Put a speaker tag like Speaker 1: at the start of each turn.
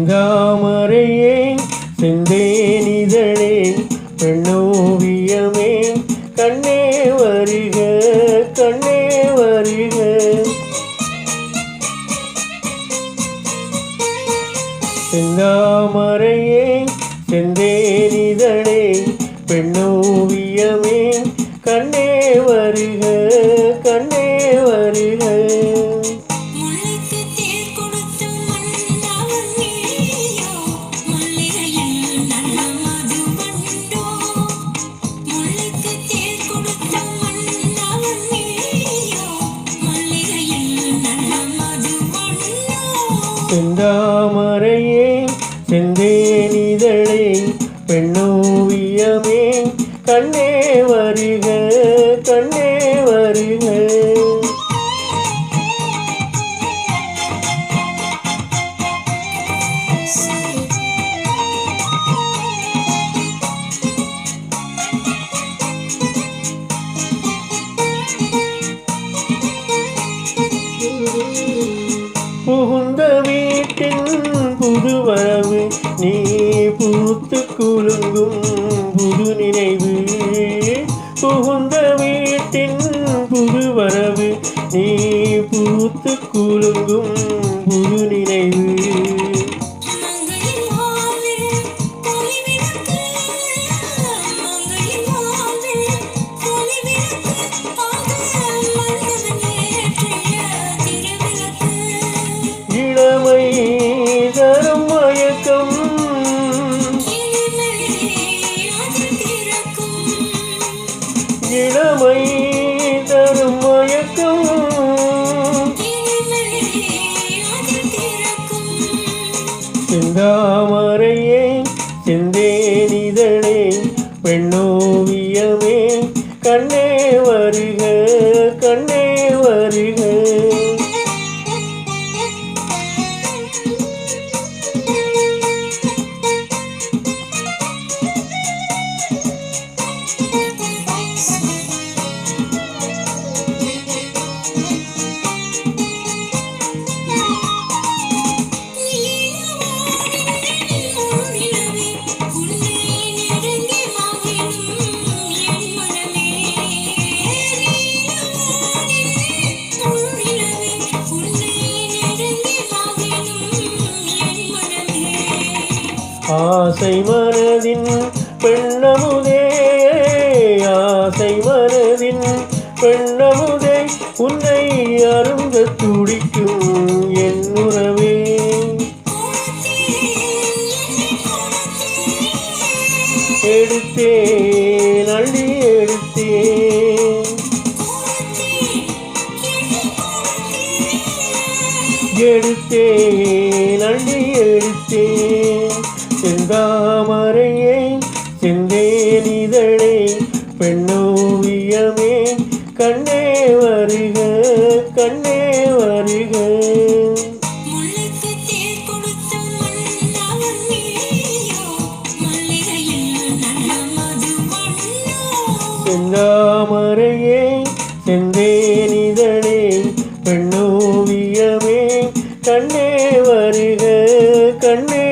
Speaker 1: செங்காமரையே செந்தேனிதழே பெண்ணோவியமே கண்ணே வருக கண்ணே வருக. செந்தாமரையே செந்தே செந்தேனிதழே பெண்ணோவியமே. கண்ணே வருக கண்ணே வருக. புகுந்த வீட்டின் நீ பூத்து குலுங்கும் புது நினைவு புகுந்த வீட்டின் புது வரவு நீ பூத்து குலுங்கும் புது நினைவு. செந்தேனிதழே பெண்ணோவியமே ஆசை மனதின் பெண்ணமுதே ஆசை மனதின் பெண்ணமுதே உன்னை அருந்த துடிக்கும் என் உறவே. எடுத்தேன் அள்ளி எடுத்தேன். எடுத்தேன் அள்ளி எடுத்தேன். செந்தாமரையே செந்தேனிதழே பெண்ணோவியமே கண்ணே வருக கண்ணே வருக. செந்தாமரையே செந்தேனிதழே பெண்ணோவியமே கண்ணே வருக கண்ணே